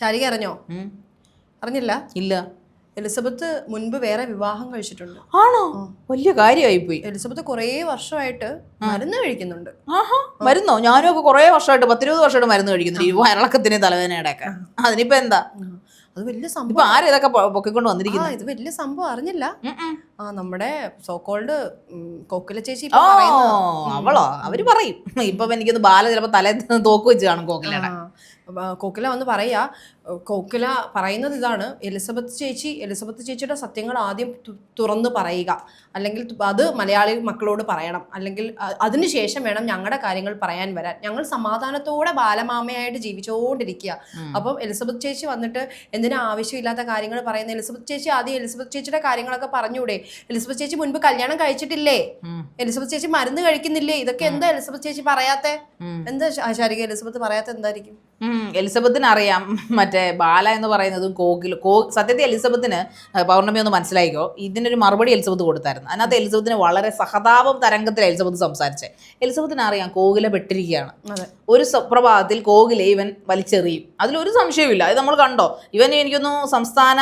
ശാരിക അറിഞ്ഞോ? അറിഞ്ഞില്ല? ഇല്ല. എലിസബത്ത് മുൻപ് വേറെ വിവാഹം കഴിച്ചിട്ടുണ്ട്. ആണോ? വലിയ കാര്യമായി പോയി എലിസബത്ത് കുറേ വർഷമായിട്ട് മരുന്ന് കഴിക്കുന്നുണ്ട്. ആഹാ. മരുന്നോ? ഞാനും ഒക്കെ കുറേ വർഷമായിട്ട് പത്തിരുപത് വർഷമായിട്ട് മരുന്ന് കഴിക്കുന്നുണ്ട്. ഈ വയറിളക്കത്തിന് തലവേദനയുടെ ഒക്കെ അതിനിപ്പോ എന്താ? അത് വലിയ സംഭവം. ആരും ഇതൊക്കെ പൊക്കിക്കൊണ്ട് ആ വന്നിരിക്കുന്നത് ഇത് വലിയ സംഭവം അറിഞ്ഞില്ല. ആ നമ്മുടെ സോക്കോൾഡ് കോക്കില ചേച്ചി അവളോ? അവർ പറയും. ഇപ്പൊ എനിക്കൊന്ന് ബാല ചിലപ്പോ തലേ തോക്ക് വെച്ച് കാണും കോക്കിലയുടെ. കോക്കില വന്ന് പറയുക കോക്കില പറയുന്നത് ഇതാണ് എലിസബത്ത് ചേച്ചി എലിസബത്ത് ചേച്ചിയുടെ സത്യങ്ങൾ ആദ്യം തുറന്ന് പറയുക. അല്ലെങ്കിൽ അത് മലയാളി മക്കളോട് പറയണം. അല്ലെങ്കിൽ അതിനുശേഷം വേണം ഞങ്ങളുടെ കാര്യങ്ങൾ പറയാൻ വരാൻ. ഞങ്ങൾ സമാധാനത്തോടെ ബാലമാമയായിട്ട് ജീവിച്ചുകൊണ്ടിരിക്കുക അപ്പം എലിസബത്ത് ചേച്ചി വന്നിട്ട് എന്തിനാ ആവശ്യമില്ലാത്ത കാര്യങ്ങൾ പറയുന്നത് എലിസബത്ത് ചേച്ചി ആദ്യം എലിസബത്ത് ചേച്ചിയുടെ കാര്യങ്ങളൊക്കെ പറഞ്ഞൂടെ. എലിസബത്ത് ചേച്ചി മുൻപ് കല്യാണം കഴിച്ചിട്ടില്ലേ? എലിസബത്ത് ചേച്ചി മരുന്ന് കഴിക്കുന്നില്ലേ? ഇതൊക്കെ എന്താ എലിസബത്ത് ചേച്ചി പറയാത്തെ? എന്താ ശാരിക എലിസബത്ത് പറയാത്ത എന്തായിരിക്കും? എലിസബത്തിന് അറിയാം മറ്റേ ബാല എന്ന് പറയുന്നതും കോകിൽ കോ സത്യത്തിൽ എലിസബത്തിന് പൗർണമി ഒന്ന് മനസ്സിലായിക്കോ? ഇതിനൊരു മറുപടി എലിസബത്ത് കൊടുത്തായിരുന്നു. അതിനകത്ത് എലിസബത്തിന് വളരെ സഹതാപം തരംഗത്തിൽ എലിസബത്ത് സംസാരിച്ചേ. എലിസബത്തിന് അറിയാം കോകിലെ പെട്ടിരിക്കുകയാണ് ഒരു സുപ്രഭാതത്തിൽ കോകിലെ ഇവൻ വലിച്ചെറിയും. അതിലൊരു സംശയവുമില്ല. അത് നമ്മൾ കണ്ടോ? ഇവൻ എനിക്കൊന്നു സംസ്ഥാന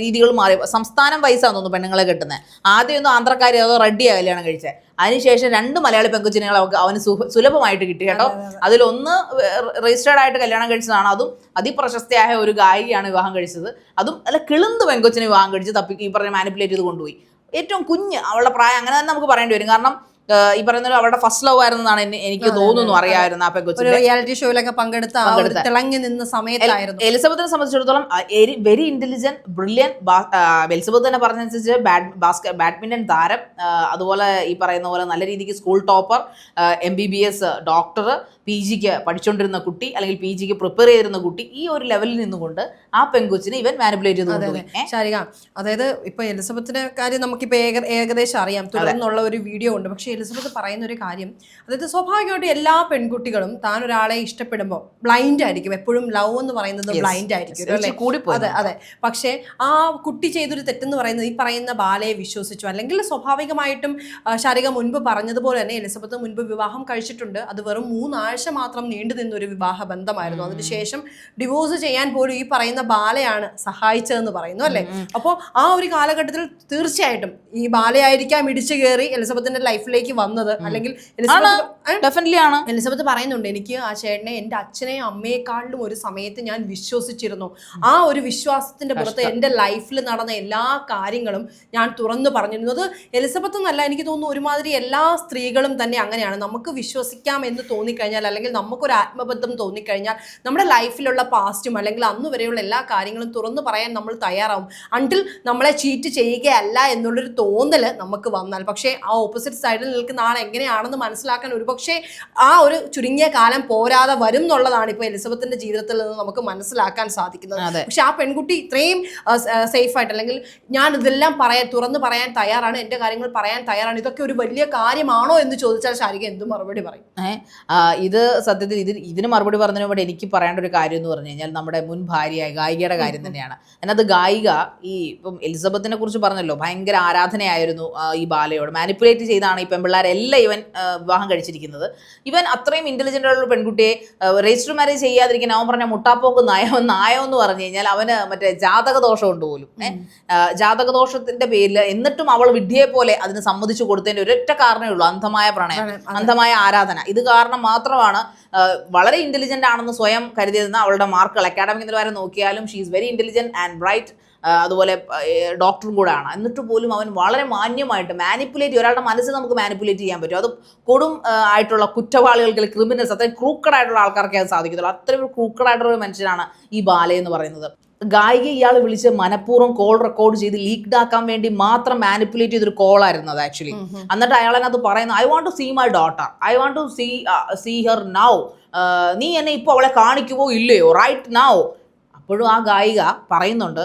രീതികൾ മാറി. സംസ്ഥാനം വയസ്സാന്ന് തോന്നുന്നു പെണ്ണുങ്ങളെ കെട്ടുന്നത് ആദ്യം ഒന്നും ആന്ധ്രക്കാരി അതോ റെഡിയാ കല്യാണം കഴിച്ചത് അതിനുശേഷം രണ്ട് മലയാളി പെങ്കുച്ചിനെ അവർക്ക് അവന് സുലഭമായിട്ട് കിട്ടി കേട്ടോ. അതിലൊന്ന് രജിസ്റ്റേർഡ് ആയിട്ട് കല്യാണം കഴിച്ചതാണ്. അതും അതിപ്രശസ്തയായ ഒരു ഗായികയാണ് വിവാഹം കഴിച്ചത്. അതും അല്ല കിളുന്ത് പെങ്കൊച്ചിനെ വിവാഹം കഴിച്ച് തപ്പി ഈ പറഞ്ഞ മാനിപ്പുലേറ്റ് ചെയ്ത് കൊണ്ടുപോയി. ഏറ്റവും കുഞ്ഞ് അവളുടെ പ്രായം അങ്ങനെ തന്നെ നമുക്ക് പറയേണ്ടി വരും. കാരണം ഈ പറയുന്നത് അവരുടെ ഫസ്റ്റ് ലവ് ആയിരുന്നു എന്നാണ് എനിക്ക് തോന്നുന്നു അറിയാമായിരുന്നു ആ പെങ്കൊച്ചിന്റെ റിയാലിറ്റി ഷോയിലൊക്കെ പങ്കെടുത്ത തിളങ്ങി നിന്ന സമയത്തായിരുന്നു. എലിസബത്തിനെ സംബന്ധിച്ചിടത്തോളം വെരി ഇന്റലിജന്റ് ബ്രില്യൻ എലിസബത്ത് തന്നെ പറഞ്ഞനുസരിച്ച് ബാഡ് ബാഡ്മിന്റൺ താരം അതുപോലെ ഈ പറയുന്ന പോലെ നല്ല രീതിക്ക് school topper M B B S doctor P ജിക്ക് പഠിച്ചുകൊണ്ടിരുന്ന കുട്ടി അല്ലെങ്കിൽ പി ജിക്ക് പ്രിപ്പയർ ചെയ്തിരുന്ന കുട്ടി ഈ ഒരു ലെവലിൽ നിന്നുകൊണ്ട് ആ പെങ്കൊച്ചിനെ ഇവൻ മാനിപ്പുലേറ്റ് ചെയ്ത് ശാരിക അതായത് ഇപ്പൊ എലിസബത്തിന്റെ കാര്യം നമുക്കിപ്പോ ഏക ഏകദേശം അറിയാം. തുടർന്നുള്ള ഒരു വീഡിയോ ഉണ്ട്. പക്ഷെ എലിസബത്ത് പറയുന്ന ഒരു കാര്യം അതായത് സ്വാഭാവികമായിട്ടും എല്ലാ പെൺകുട്ടികളും താൻ ഒരാളെ ഇഷ്ടപ്പെടുമ്പോൾ ബ്ലൈൻഡ് ആയിരിക്കും. എപ്പോഴും ലവ് എന്ന് പറയുന്നത് ബ്ലൈൻഡ് ആയിരിക്കും അല്ലേ? അതെ അതെ. പക്ഷെ ആ കുട്ടി ചെയ്തൊരു തെറ്റെന്ന് പറയുന്നത് ഈ പറയുന്ന ബാലയെ വിശ്വസിച്ചു. അല്ലെങ്കിൽ സ്വാഭാവികമായിട്ടും ശാരിക മുൻപ് പറഞ്ഞതുപോലെ തന്നെ എലിസബത്ത് മുൻപ് വിവാഹം കഴിച്ചിട്ടുണ്ട്. അത് വെറും മൂന്നാഴ്ച മാത്രം നീണ്ടു നിന്ന ഒരു വിവാഹ ബന്ധമായിരുന്നു അതിനുശേഷം ഡിവോഴ്സ് ചെയ്യാൻ പോലും ഈ പറയുന്ന ബാലയാണ് സഹായിച്ചതെന്ന് പറയുന്നു അല്ലേ? അപ്പോൾ ആ ഒരു കാലഘട്ടത്തിൽ തീർച്ചയായിട്ടും ഈ ബാലയായിരിക്കാം ഇടിച്ചു കയറി എലിസബത്തിന്റെ ലൈഫിലേക്ക് വന്നത്. അല്ലെങ്കിൽ? ഡെഫിനറ്റ്ലി ആണ്. എലിസബത്ത് പറയുന്നുണ്ട് എനിക്ക് ആ ചേട്ടനെ എന്റെ അച്ഛനെയും അമ്മയെക്കാളിലും ഒരു സമയത്ത് ഞാൻ വിശ്വസിച്ചിരുന്നു. ആ ഒരു വിശ്വാസത്തിന്റെ പുറത്ത് എന്റെ ലൈഫിൽ നടന്ന എല്ലാ കാര്യങ്ങളും ഞാൻ തുറന്നു പറഞ്ഞിരുന്നു അത് എലിസബത്ത് എന്നല്ല എനിക്ക് തോന്നുന്നു ഒരുമാതിരി എല്ലാ സ്ത്രീകളും തന്നെ അങ്ങനെയാണ്. നമുക്ക് വിശ്വസിക്കാം എന്ന് തോന്നിക്കഴിഞ്ഞാൽ അല്ലെങ്കിൽ നമുക്കൊരു ആത്മബന്ധം തോന്നിക്കഴിഞ്ഞാൽ നമ്മുടെ ലൈഫിലുള്ള പാസ്റ്റും അല്ലെങ്കിൽ അന്ന് വരെയുള്ള എല്ലാ കാര്യങ്ങളും തുറന്നു പറയാൻ നമ്മൾ തയ്യാറാവും. അണ്ടിൽ നമ്മളെ ചീറ്റ് ചെയ്യുകയല്ല എന്നുള്ളൊരു തോന്നൽ നമുക്ക് വന്നാൽ. പക്ഷേ ആ ഓപ്പോസിറ്റ് സൈഡിൽ നിൽക്കുന്ന ആൾ എങ്ങനെയാണെന്ന് മനസ്സിലാക്കാൻ ഒരുപക്ഷെ ആ ഒരു ചുരുങ്ങിയ കാലം പോരാതെ വരും എന്നുള്ളതാണ് ഇപ്പോൾ എലിസബത്തിന്റെ ജീവിതത്തിൽ നിന്ന് നമുക്ക് മനസ്സിലാക്കാൻ സാധിക്കുന്നത്. പക്ഷേ ആ പെൺകുട്ടി ഇത്രയും സേഫ് ആയിട്ട് അല്ലെങ്കിൽ ഞാൻ ഇതെല്ലാം പറയാൻ തുറന്ന് പറയാൻ തയ്യാറാണ് എന്റെ കാര്യങ്ങൾ പറയാൻ തയ്യാറാണ് ഇതൊക്കെ ഒരു വലിയ കാര്യമാണോ എന്ന് ചോദിച്ചാൽ ശാരിക എന്ത് മറുപടി പറയും? ഇത് സത്യത്തിൽ ഇതിന് ഇതിന് മറുപടി പറഞ്ഞതിന് വേണ്ടി എനിക്ക് പറയേണ്ട ഒരു കാര്യം എന്ന് പറഞ്ഞു കഴിഞ്ഞാൽ നമ്മുടെ മുൻ ഭാര്യയായ ഗായികയുടെ കാര്യം തന്നെയാണ്. അതിനകത്ത് ഗായിക ഈ ഇപ്പം എലിസബത്തിനെ കുറിച്ച് പറഞ്ഞല്ലോ ഭയങ്കര ആരാധനയായിരുന്നു ഈ ബാലയോട്. മാനിപ്പുലേറ്റ് ചെയ്താണ് ഈ പെൺപിള്ളേരെല്ലാം ഇവൻ വിവാഹം കഴിച്ചിരിക്കുന്നത്. ഇവൻ അത്രയും ഇന്റലിജന്റ് ഉള്ള പെൺകുട്ടിയെ രജിസ്റ്റർ മാരേജ് ചെയ്യാതിരിക്കാൻ അവൻ പറഞ്ഞ മുട്ടാപ്പോക്ക് നയം നായോ എന്ന് പറഞ്ഞു കഴിഞ്ഞാൽ അവന് മറ്റേ ജാതക ദോഷമുണ്ട് പോലും ജാതകദോഷത്തിന്റെ ജാതക ദോഷത്തിന്റെ പേരിൽ എന്നിട്ടും അവൾ വിഡ്ഢിയെ പോലെ അതിന് സമ്മതിച്ചു കൊടുത്തതിന്റെ ഒരൊറ്റ കാരണമേ ഉള്ളൂ അന്ധമായ പ്രണയം അന്ധമായ ആരാധന. ഇത് കാരണം മാത്രമാണ്. വളരെ ഇന്റലിജന്റ് ആണെന്ന് സ്വയം കരുതിയിരുന്ന അവളുടെ മാർക്കുകൾ അക്കാഡമിക് നിലവാരം നോക്കിയാലും she is very intelligent and bright അതുപോലെ ഡോക്ടറും കൂടെ ആണ് എന്നിട്ട് പോലും അവൻ വളരെ മാന്യമായിട്ട് മാനിപ്പുലേറ്റ് ഒരാളുടെ മനസ്സ് നമുക്ക് മാനിപ്പുലേറ്റ് ചെയ്യാൻ പറ്റും. അത് കൊടും ആയിട്ടുള്ള കുറ്റവാളികൾക്ക് ക്രിമിനൽസ് അത്രയും ക്രൂക്കഡ് ആയിട്ടുള്ള ആൾക്കാർക്കേ അത് സാധിക്കത്തുള്ളൂ. അത്രയും ക്രൂക്കഡ് ആയിട്ടുള്ള ഒരു മനുഷ്യനാണ് ഈ ബാലയെന്ന് എന്ന് പറയുന്നത്. ഗായിക ഇയാൾ വിളിച്ച് മനഃപൂർവം കോൾ റെക്കോർഡ് ചെയ്ത് ലീക്ഡ് ആക്കാൻ വേണ്ടി മാത്രം മാനിപ്പുലേറ്റ് ചെയ്തൊരു കോൾ ആയിരുന്നു അത് ആക്ച്വലി എന്നിട്ട് അയാൾ അതിനകത്ത് പറയുന്നത് I want to see my daughter I want to see see her now നീ എന്നെ ഇപ്പോൾ അവളെ കാണിക്കുവോ ഇല്ലയോ? റൈറ്റ് നൗ അപ്പോഴും ആ ഗായിക പറയുന്നുണ്ട്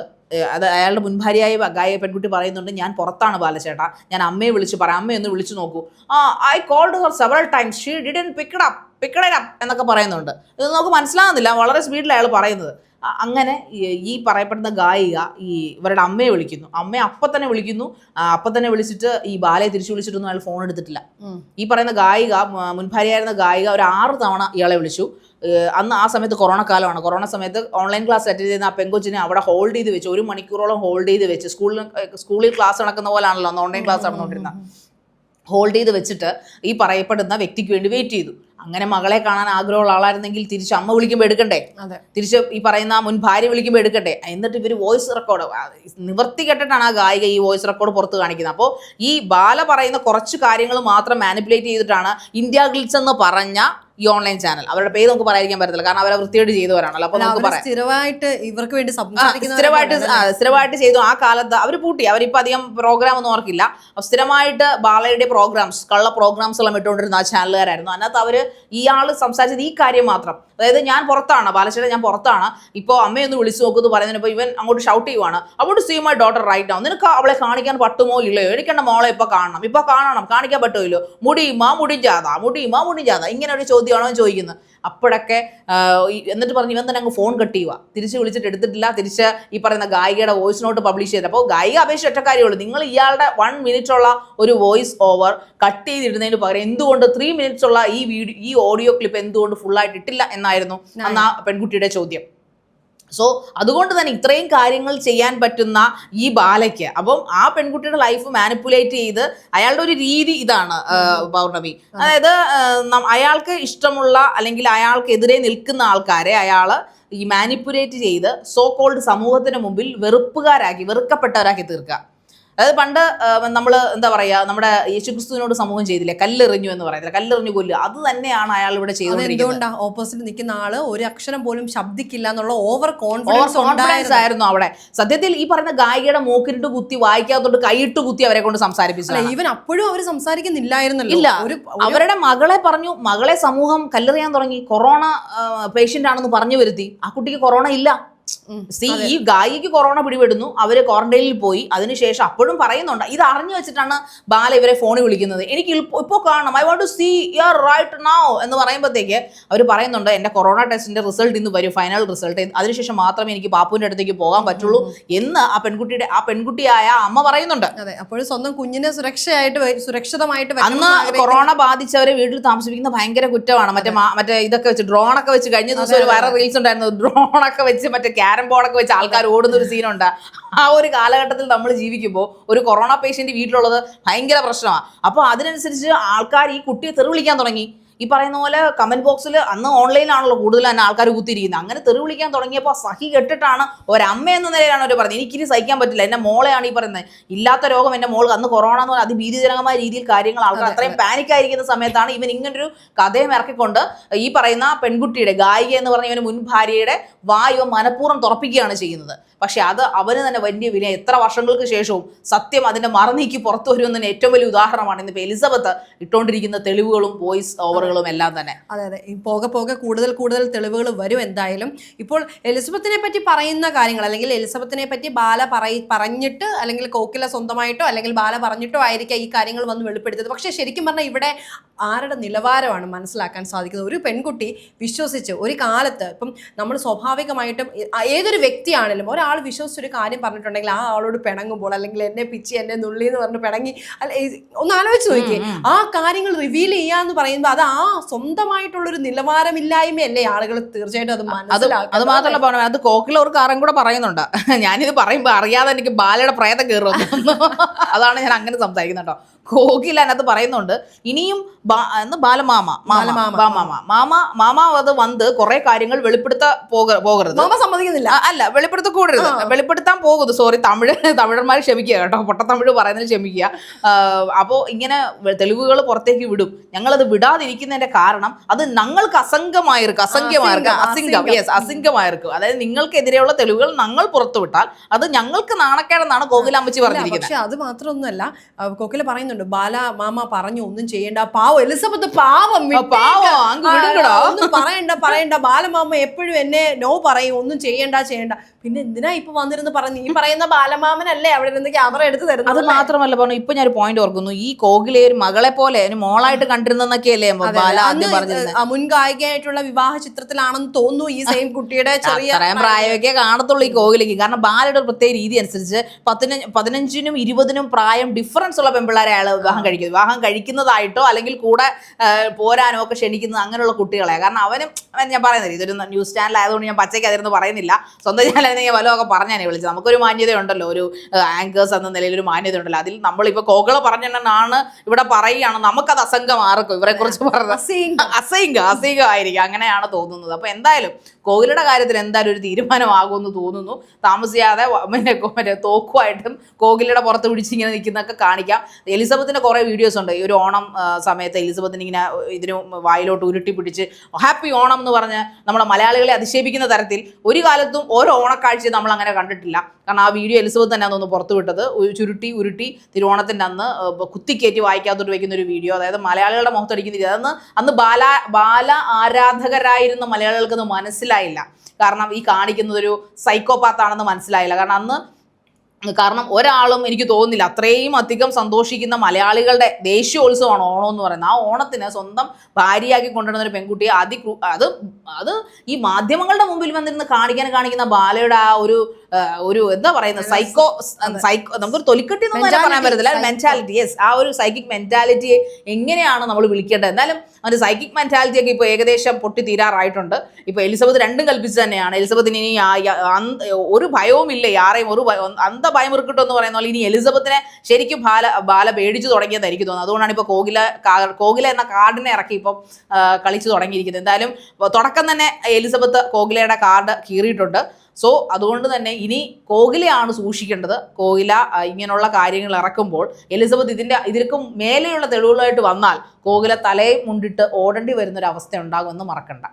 അത് അയാളുടെ മുൻഭാര്യയായ ഗായിക പെൺകുട്ടി പറയുന്നുണ്ട് ഞാൻ പുറത്താണ് ബാലചേട്ടാ. ഞാൻ അമ്മയെ വിളിച്ച് പറയാം. അമ്മയെ ഒന്ന് വിളിച്ചു നോക്കൂ. ആ I called her several times she didn't picked up picked up എന്നൊക്കെ പറയുന്നുണ്ട്. ഇത് നമുക്ക് മനസ്സിലാകുന്നില്ല. വളരെ സ്പീഡിൽ അയാൾ പറയുന്നത്. അങ്ങനെ ഈ- പറയപ്പെടുന്ന ഗായിക ഈ ഇവരുടെ അമ്മയെ വിളിക്കുന്നു. അമ്മയെ അപ്പം തന്നെ വിളിക്കുന്നു. അപ്പം തന്നെ വിളിച്ചിട്ട് ഈ ബാലയെ തിരിച്ചു വിളിച്ചിട്ടൊന്നും അയാൾ ഫോൺ എടുത്തിട്ടില്ല. ഈ പറയുന്ന ഗായിക മുൻഭാര്യായിരുന്ന മുൻഭാര്യയായിരുന്ന ഗായിക ഒരു ആറ് തവണ ഇയാളെ വിളിച്ചു. അന്ന് ആ സമയത്ത് കൊറോണ കാലമാണ്. കൊറോണ സമയത്ത് ഓൺലൈൻ ക്ലാസ് അറ്റൻഡ് ചെയ്യുന്ന ആ പെങ്കൊച്ചിനെ അവിടെ ഹോൾഡ് ചെയ്ത് വെച്ച് ഒരു മണിക്കൂറോളം ഹോൾഡ് ചെയ്ത് വെച്ച് സ്കൂളിൽ സ്കൂളിൽ ക്ലാസ് നടക്കുന്ന പോലാണല്ലോ അന്ന് ഓൺലൈൻ ക്ലാസ് നടന്നുകൊണ്ടിരുന്നത് ഹോൾഡ് ചെയ്ത് വെച്ചിട്ട് ഈ പറയപ്പെടുന്ന വ്യക്തിക്ക് വേണ്ടി വെയിറ്റ് ചെയ്തു. അങ്ങനെ മകളെ കാണാൻ ആഗ്രഹമുള്ള ആളായിരുന്നെങ്കിൽ തിരിച്ച് അമ്മ വിളിക്കുമ്പോൾ എടുക്കണ്ടേ? തിരിച്ച് ഈ പറയുന്ന മുൻ ഭാര്യ വിളിക്കുമ്പോൾ എടുക്കണ്ടേ? എന്നിട്ട് ഇവർ വോയിസ് റെക്കോർഡ് നിവർത്തി കെട്ടിട്ടാണ് ആ ഗായിക ഈ വോയിസ് റെക്കോർഡ് പുറത്ത് കാണിക്കുന്നത്. അപ്പോൾ ഈ ബാല പറയുന്ന കുറച്ച് കാര്യങ്ങൾ മാത്രം മാനിപ്പുലേറ്റ് ചെയ്തിട്ടാണ് ഇന്ത്യ ഗിൽസ് എന്ന് പറഞ്ഞ ഈ ഓൺലൈൻ ചാനൽ അവരുടെ പേര് നമുക്ക് പറയാതിരിക്കാൻ പറ്റത്തില്ല. കാരണം അവരെ വൃത്തിയായിട്ട് ചെയ്തവരാണല്ലോ അപ്പൊ നമുക്ക് പറയാം. സ്ഥിരമായിട്ട് ഇവർക്ക് വേണ്ടി സ്ഥിരമായിട്ട് സ്ഥിരമായിട്ട് ചെയ്തു. ആ കാലത്ത് അവർ പൂട്ടി. അവരിപ്പോ അധികം പ്രോഗ്രാം ഒന്നും ഓർക്കില്ല സ്ഥിരമായിട്ട് ബാലയുടെ പ്രോഗ്രാംസ് കള്ള പ്രോഗ്രാംസ് എല്ലാം ഇട്ടുകൊണ്ടിരുന്ന ആ ചാനലുകാരായിരുന്നു അതിനകത്ത് അവർ ഇയാൾ സംസാരിച്ചത് ഈ കാര്യം മാത്രം. അതായത് ഞാൻ പുറത്താണ് ബാലശ്ശേരി ഞാൻ പുറത്താണ്. ഇപ്പോൾ അമ്മയൊന്ന് വിളിച്ചു പറയുന്നതിന് ഇപ്പോൾ ഇവൻ അങ്ങോട്ട് ഷൗട്ട് ചെയ്യുവാണ്. അങ്ങോട്ട് സീ മൈ ഡോട്ടർ റൈറ്റ് ആവും നിനക്ക് അവളെ കാണിക്കാൻ പറ്റുമോ ഇല്ലയോ? എനിക്ക് എന്റെ മോളെ ഇപ്പോൾ കാണണം. ഇപ്പോൾ കാണണം. കാണിക്കാൻ പറ്റുമോ ഇല്ലയോ? മുടിയുമാ മുടി ജാത മുടിയുമാ മുടി ജാത. ഇങ്ങനെ ഒരു ചോദ്യമാണോ ചോദിക്കുന്നത്. അപ്പോഴൊക്കെ എന്നിട്ട് പറഞ്ഞു ഇവൻ തന്നെ അങ്ങ് ഫോൺ കട്ട് ചെയ്യുക തിരിച്ച് വിളിച്ചിട്ട് എടുത്തിട്ടില്ല. തിരിച്ച് ഈ പറയുന്ന ഗായികയുടെ വോയിസ് നോട്ട് പബ്ലിഷ് ചെയ്ത് അപ്പോൾ ഗായിക അപേക്ഷ ഒറ്റ കാര്യമുള്ളൂ നിങ്ങൾ ഇയാളുടെ വൺ മിനിറ്റ് ഉള്ള ഒരു വോയിസ് ഓവർ കട്ട് ചെയ്തിടുന്നതിന് പകരം എന്തുകൊണ്ട് ത്രീ മിനിറ്റ്സ് ഉള്ള ഈ വീഡിയോ ഈ ഓഡിയോ ക്ലിപ്പ് എന്തുകൊണ്ട് ഫുള്ളായിട്ട് ഇട്ടില്ല എന്നായിരുന്നു അന്ന് ആ പെൺകുട്ടിയുടെ ചോദ്യം. സോ അതുകൊണ്ട് തന്നെ ഇത്രയും കാര്യങ്ങൾ ചെയ്യാൻ പറ്റുന്ന ഈ ബാലയ്ക്ക്. അപ്പം ആ പെൺകുട്ടിയുടെ ലൈഫ് മാനിപ്പുലേറ്റ് ചെയ്ത് അയാളുടെ ഒരു രീതി ഇതാണ് പൗർണമി. അതായത് അയാൾക്ക് ഇഷ്ടമുള്ള അല്ലെങ്കിൽ അയാൾക്കെതിരെ നിൽക്കുന്ന ആൾക്കാരെ അയാൾ ഈ മാനിപ്പുലേറ്റ് ചെയ്ത് സോ കോൾഡ് സമൂഹത്തിന് മുമ്പിൽ വെറുപ്പുകാരാക്കി വെറുക്കപ്പെട്ടവരാക്കി തീർക്കുക. അതായത് പണ്ട് നമ്മൾ എന്താ പറയുക നമ്മുടെ യേശുക്രിസ്തുവിനോട് സമൂഹം ചെയ്തില്ലേ? കല്ലെറിഞ്ഞു എന്ന് പറയുന്നത് കല്ലെറിഞ്ഞു കൊല്ലുക. അത് തന്നെയാണ് അയാൾ ഇവിടെ ചെയ്തത് ഓപ്പോസിറ്റ് നിൽക്കുന്ന ആൾ ഒരു അക്ഷരം പോലും ശബ്ദിക്കില്ല എന്നുള്ള ഓവർ കോൺഫിഡൻസ് ആയിരുന്നു അവിടെ. സത്യത്തിൽ ഈ പറയുന്ന ഗായികയുടെ മൂക്കിട്ട് കുത്തി വായിക്കാത്തോണ്ട് കൈയിട്ട് കുത്തി അവരെ കൊണ്ട് സംസാരിപ്പിച്ചു ഇവൻ ഈവൻ അപ്പോഴും അവർ സംസാരിക്കുന്നില്ലായിരുന്നു ഇല്ല. അവരുടെ മകളെ പറഞ്ഞു മകളെ സമൂഹം കല്ലെറിയാൻ തുടങ്ങി. കൊറോണ പേഷ്യന്റ് ആണെന്ന് പറഞ്ഞു വരുത്തി. ആ കുട്ടിക്ക് കൊറോണ ഇല്ല. സി ഈ ഗായികയ്ക്ക് കൊറോണ പിടിപെടുന്നു. അവർ ക്വാറന്റൈനിൽ പോയി. അതിനുശേഷം അപ്പോഴും പറയുന്നുണ്ട്. ഇത് അറിഞ്ഞു വെച്ചിട്ടാണ് ബാല ഇവരെ ഫോണിൽ വിളിക്കുന്നത്. എനിക്ക് ഇപ്പോ കാണണം. I want to see your right now എന്ന് പറയുമ്പോഴത്തേക്ക് അവർ പറയുന്നുണ്ട് എന്റെ കൊറോണ ടെസ്റ്റിന്റെ റിസൾട്ട് ഇന്ന് വരും. ഫൈനൽ റിസൾട്ട് അതിനുശേഷം മാത്രമേ എനിക്ക് പാപ്പുവിന്റെ അടുത്തേക്ക് പോകാൻ പറ്റുള്ളൂ. എന്ന് ആ പെൺകുട്ടിയുടെ ആ പെൺകുട്ടിയായ അമ്മ പറയുന്നുണ്ട്. അതെ. അപ്പോഴും സ്വന്തം കുഞ്ഞിനെ സുരക്ഷയായിട്ട് സുരക്ഷിതമായിട്ട് അന്ന് കൊറോണ ബാധിച്ചവരെ വീട്ടിൽ താമസിപ്പിക്കുന്ന ഭയങ്കര കുറ്റമാണ്. മറ്റേ മറ്റേ ഇതൊക്കെ വെച്ച് ഡ്രോണൊക്കെ വെച്ച് കഴിഞ്ഞ ദിവസം ഒരു വൈറൽ റീൽസ് ഉണ്ടായിരുന്നു. ഡ്രോണൊക്കെ വെച്ച് മറ്റേ ക്യാരം ബോർഡൊക്കെ വെച്ച് ആൾക്കാർ ഓടുന്ന ഒരു സീനുണ്ട്. ആ ഒരു കാലഘട്ടത്തിൽ നമ്മൾ ജീവിക്കുമ്പോൾ ഒരു കൊറോണ പേഷ്യന്റ് വീട്ടിലുള്ളത് ഭയങ്കര പ്രശ്നമാണ് അപ്പോൾ അതിനനുസരിച്ച് ആൾക്കാർ ഈ കുട്ടിയെ തെറി വിളിക്കാൻ തുടങ്ങി. ഈ പറയുന്ന പോലെ കമന്റ് ബോക്സിൽ അന്ന് ഓൺലൈനിലാണല്ലോ കൂടുതൽ തന്നെ ആൾക്കാർ കുത്തിയിരിക്കുന്നത്. അങ്ങനെ തെറി വിളിക്കാൻ തുടങ്ങിയപ്പോൾ സഹി കെട്ടിട്ടാണ് ഒരമ്മ എന്ന നിലയിലാണ് അവർ പറഞ്ഞത് എനിക്കിനി സഹിക്കാൻ പറ്റില്ല. എന്റെ മോളെയാണ് ഈ പറയുന്നത്. ഇല്ലാത്ത രോഗം എന്റെ മോൾക്ക് അന്ന് കൊറോണ എന്ന് പറഞ്ഞാൽ അതിഭീതിജനകമായ രീതിയിൽ കാര്യങ്ങൾ ആൾക്കാർ അത്രയും പാനിക് ആയിരിക്കുന്ന സമയത്താണ് ഇവൻ ഇങ്ങനെ ഒരു കഥയും ഇറക്കിക്കൊണ്ട് ഈ പറയുന്ന പെൺകുട്ടിയുടെ ഗായിക എന്ന് പറഞ്ഞ ഇവന് മുൻ ഭാര്യയുടെ വായു മനഃപൂർവം തുറപ്പിക്കുകയാണ് ചെയ്യുന്നത്. പക്ഷെ അത് അവന് തന്നെ വലിയ വില. എത്ര വർഷങ്ങൾക്ക് ശേഷവും സത്യം അതിന്റെ മറന്നീക്കി പുറത്തു വരുമെന്നതിന് ഏറ്റവും വലിയ ഉദാഹരണമാണ് ഇന്നിപ്പോൾ എലിസബത്ത് ഇട്ടുകൊണ്ടിരിക്കുന്ന തെളിവുകളും വോയിസ് ഓവറുകളും എല്ലാം തന്നെ. അതെ അതെ. പോകെ പോകെ കൂടുതൽ കൂടുതൽ തെളിവുകൾ വരും എന്തായാലും. ഇപ്പോൾ എലിസബത്തിനെ പറ്റി പറയുന്ന കാര്യങ്ങൾ അല്ലെങ്കിൽ എലിസബത്തിനെ പറ്റി ബാല പറയി പറഞ്ഞിട്ട് അല്ലെങ്കിൽ കോക്കില സ്വന്തമായിട്ടോ അല്ലെങ്കിൽ ബാല പറഞ്ഞിട്ടോ ആയിരിക്കാം ഈ കാര്യങ്ങൾ വന്ന് വെളിപ്പെടുത്തിയത്. പക്ഷേ ശരിക്കും പറഞ്ഞാൽ ഇവിടെ ആരുടെ നിലവാരമാണ് മനസ്സിലാക്കാൻ സാധിക്കുന്നത്? ഒരു പെൺകുട്ടി വിശ്വസിച്ച് ഒരു കാലത്ത് ഇപ്പം നമ്മൾ സ്വാഭാവികമായിട്ടും ഏതൊരു വ്യക്തിയാണെങ്കിലും ഒരാൾ വിശ്വസിച്ചൊരു കാര്യം പറഞ്ഞിട്ടുണ്ടെങ്കിൽ ആ ആളോട് പിണങ്ങുമ്പോൾ അല്ലെങ്കിൽ എന്നെ പിച്ചി എന്നെ നുള്ളി എന്ന് പറഞ്ഞ് പിണങ്ങി അല്ല ഒന്ന് ആലോചിച്ച് നോക്കിയേ. ആ കാര്യങ്ങൾ റിവീൽ ചെയ്യാന്ന് പറയുമ്പോൾ അത് ആ സ്വന്തമായിട്ടുള്ളൊരു നിലവാരമില്ലായ്മയല്ലേ ആളുകൾ തീർച്ചയായിട്ടും അത് അത് മനസ്സിലാക്കുക അത് മാത്രമല്ല പറഞ്ഞു അത് കോക്കിൽ ഒരു കാറും കൂടെ പറയുന്നുണ്ട്. ഞാനിത് പറയുമ്പോൾ അറിയാതെ എനിക്ക് ബാലയുടെ പ്രേതം കയറുന്നു അതാണ് ഞാൻ അങ്ങനെ സംസാരിക്കുന്നത് കേട്ടോ. കോക്കിൽ അതിനകത്ത് പറയുന്നുണ്ട്. ഇനിയും എന്ന് ബാലമാമ മാമ മാമ. മാമ അത് വന്ന് കുറെ കാര്യങ്ങൾ വെളിപ്പെടുത്ത പോക പോകരുത്. മാമ സമ്മതിക്കുന്നില്ല. അല്ല വെളിപ്പെടുത്ത കൂടരുത്. വെളിപ്പെടുത്താൻ പോകുന്നത് സോറി തമിഴ് തമിഴന്മാർ ക്ഷമിക്കുക കേട്ടോ. പൊട്ട തമിഴ് പറയുന്നതിൽ ക്ഷമിക്കുക. അപ്പോ ഇങ്ങനെ തെളിവുകൾ പുറത്തേക്ക് വിടും. ഞങ്ങളത് വിടാതിരിക്കുന്നതിന്റെ കാരണം അത് ഞങ്ങൾക്ക് അസംഗമായിരിക്കും. അസംഖ്യമായിരിക്കും. അസിംഗം. യെസ് അസിംഗമായിരിക്കും അതായത് നിങ്ങൾക്കെതിരെയുള്ള തെളിവുകൾ ഞങ്ങൾ പുറത്തുവിട്ടാൽ അത് ഞങ്ങൾക്ക് നാണക്കേടെന്നാണ് കോകിലാമ്പച്ചി പറഞ്ഞിരിക്കുന്നത്. പക്ഷെ അത് മാത്രമൊന്നുമല്ല. കോക്കില പറയുന്നുണ്ട് ബാല മാമ പറഞ്ഞു ഒന്നും ചെയ്യണ്ട. പാവം എലിസബത്ത് പാവം. ഒന്നും പറയണ്ട പറയണ്ട. ബാലമാമ എപ്പോഴും എന്നെ നോ പറയും ഒന്നും ചെയ്യണ്ട ചെയ്യണ്ട. പിന്നെ എന്തിനാ ഇപ്പൊ വന്നിരുന്ന് പറഞ്ഞു ഈ പറയുന്ന ബാലമാമനല്ലേ അവിടെ നിന്ന് ക്യാമറ എടുത്ത് തരുന്നത് അത് മാത്രമല്ല പറഞ്ഞു ഇപ്പൊ ഞാൻ ഒരു പോയിന്റ് ഓർക്കുന്നു. ഈ കോകിലെ ഒരു മകളെ പോലെ മോളായിട്ട് കണ്ടിരുന്നൊക്കെയല്ലേ ബാല ആദ്യം പറഞ്ഞിരുന്നത് ആ, മുൻ ഗായികയായിട്ടുള്ള വിവാഹ ചിത്രത്തിലാണെന്ന് തോന്നുന്നു ഈ സെയിം കുട്ടിയുടെ ചെറിയ പ്രായമൊക്കെ കാണത്തുള്ളൂ ഈ കോകിലേക്ക് കാരണം ബാലയുടെ പ്രത്യേക രീതി അനുസരിച്ച് പതിനഞ്ച് പതിനഞ്ചിനും ഇരുപതിനും പ്രായം ഡിഫറൻസ് ഉള്ള പെമ്പിള്ളേരെ അയാൾ വിവാഹം കഴിക്കുന്നത് വിവാഹം കഴിക്കുന്നതായിട്ടോ അല്ലെങ്കിൽ കൂടെ പോരാനോ ഒക്കെ ക്ഷണിക്കുന്നത് അങ്ങനെയുള്ള കുട്ടികളെ കാരണം അവനും ഞാൻ പറയുന്നില്ല ഇതൊരു ന്യൂസ് ചാനൽ ആയതുകൊണ്ട് ഞാൻ പച്ചയ്ക്ക് അതിരുന്ന് പറയുന്നില്ല. സ്വന്തം ചാനലായിരുന്നെങ്കിൽ വല്ലതൊക്കെ പറഞ്ഞാണ് വിളിച്ചത്. നമുക്കൊരു മാന്യതയുണ്ടല്ലോ ഒരു ആങ്കേഴ്സ് എന്ന നിലയിൽ ഒരു മാന്യത ഉണ്ടല്ലോ അതിൽ നമ്മളിപ്പോൾ കോകള പറഞ്ഞെണ്ണാണ് ഇവിടെ പറയുകയാണ്. നമുക്കത് അസംഗമാർക്കും ഇവരെ കുറിച്ച് പറഞ്ഞത് അസൈങ്ക അസൈംഗമായിരിക്കും അങ്ങനെയാണ് തോന്നുന്നത്. അപ്പോൾ എന്തായാലും കോഹ്ലിയുടെ കാര്യത്തിൽ എന്തായാലും ഒരു തീരുമാനമാകുമെന്ന് തോന്നുന്നു. താമസിയാതെ കൊ- മറ്റേ തോക്കുമായിട്ടും കോഹ്ലിയുടെ പുറത്ത് പിടിച്ചിങ്ങനെ നിൽക്കുന്നതൊക്കെ കാണിക്കാം. എലിസബത്തിന്റെ കുറേ വീഡിയോസ് ഉണ്ട്. ഈ ഒരു ഓണം സമയത്ത് എലിസബത്തിന് ഇങ്ങനെ ഇതിന് വായിലോട്ട് ഉരുട്ടി പിടിച്ച് ഹാപ്പി ഓണം എന്ന് പറഞ്ഞ് നമ്മളെ മലയാളികളെ അധിക്ഷേപിക്കുന്ന തരത്തിൽ ഒരു കാലത്തും ഓരോ ഓണക്കാഴ്ച നമ്മൾ അങ്ങനെ കണ്ടിട്ടില്ല. കാരണം ആ വീഡിയോ എലിസബത്ത് തന്നെ ഒന്ന് പുറത്തുവിട്ടത് ചുരുട്ടി ഉരുട്ടി തിരുവോണത്തിന്റെ അന്ന് കുത്തിക്കയറ്റി വായിക്കാത്തോട്ട് വയ്ക്കുന്ന ഒരു വീഡിയോ. അതായത് മലയാളികളുടെ മുഖത്തടിക്കുന്ന രീതി. അന്ന് അന്ന് ബാല ബാല ആരാധകരായിരുന്ന മലയാളികൾക്ക് അത് മനസ്സിലായില്ല. കാരണം ഈ കാണിക്കുന്നത് ഒരു സൈക്കോപാത്താണെന്ന് മനസ്സിലായില്ല. കാരണം അന്ന് കാരണം ഒരാളും എനിക്ക് തോന്നുന്നില്ല. അത്രയും അധികം സന്തോഷിക്കുന്ന മലയാളികളുടെ ദേശീയോത്സവമാണ് ഓണം എന്ന് പറയുന്നത്. ആ ഓണത്തിന് സ്വന്തം ഭാര്യയാക്കി കൊണ്ടുവരുന്ന ഒരു പെൺകുട്ടിയെ അതി അത് അത് ഈ മാധ്യമങ്ങളുടെ മുമ്പിൽ വന്നിരുന്ന് കാണിക്കാൻ കാണിക്കുന്ന ബാലയുടെ ആ ഒരു ഒരു എന്താ പറയുന്ന സൈക്കോ സൈക്കോ നമുക്കൊരു തൊലിക്കെട്ടി എന്നൊന്നും അതിനെ പറയാൻ പറ്റത്തില്ല. മെന്റാലിറ്റി യെസ് ആ ഒരു സൈക്കിക് മെന്റാലിറ്റിയെ എങ്ങനെയാണ് നമ്മൾ വിളിക്കേണ്ടത്? എന്നാലും ഒരു സൈക്കിക് മെന്റാലിറ്റി ഒക്കെ ഇപ്പോൾ ഏകദേശം പൊട്ടി തീരാറായിട്ടുണ്ട് ഇപ്പോൾ എലിസബത്ത് രണ്ടും കൽപ്പിച്ച് തന്നെയാണ്. എലിസബത്തിന് ഇനി ഒരു ഭയവും ഇല്ല. ആരെയും ഒരു ഭയ- അന്ത ഭയമുറുക്കിട്ടോ എന്ന് പറയുന്ന പോലെ ഇനി എലിസബത്തിനെ ശരിക്കും ബാല ബാല പേടിച്ചു തുടങ്ങിയതായിരിക്കും തോന്നുന്നത്. അതുകൊണ്ടാണ് ഇപ്പോൾ കോകില കോകില എന്ന കാർഡിനെ ഇറക്കി ഇപ്പം കളിച്ചു തുടങ്ങിയിരിക്കുന്നത്. എന്തായാലും തുടക്കം തന്നെ എലിസബത്ത് കോകിലയുടെ കാർഡ് കീറിയിട്ടുണ്ട്. സോ അതുകൊണ്ട് തന്നെ ഇനി കോകിലയാണ് സൂക്ഷിക്കേണ്ടത്. കോകില ഇങ്ങനെയുള്ള കാര്യങ്ങൾ ഇറക്കുമ്പോൾ എലിസബത്ത് ഇതിന്റെ ഇതിലേക്കും മേലെയുള്ള തെളിവുകളായിട്ട് വന്നാൽ കോകില തലയും മുണ്ടിട്ട് ഓടേണ്ടി വരുന്നൊരവസ്ഥ ഉണ്ടാകുമെന്ന് മറക്കണ്ട.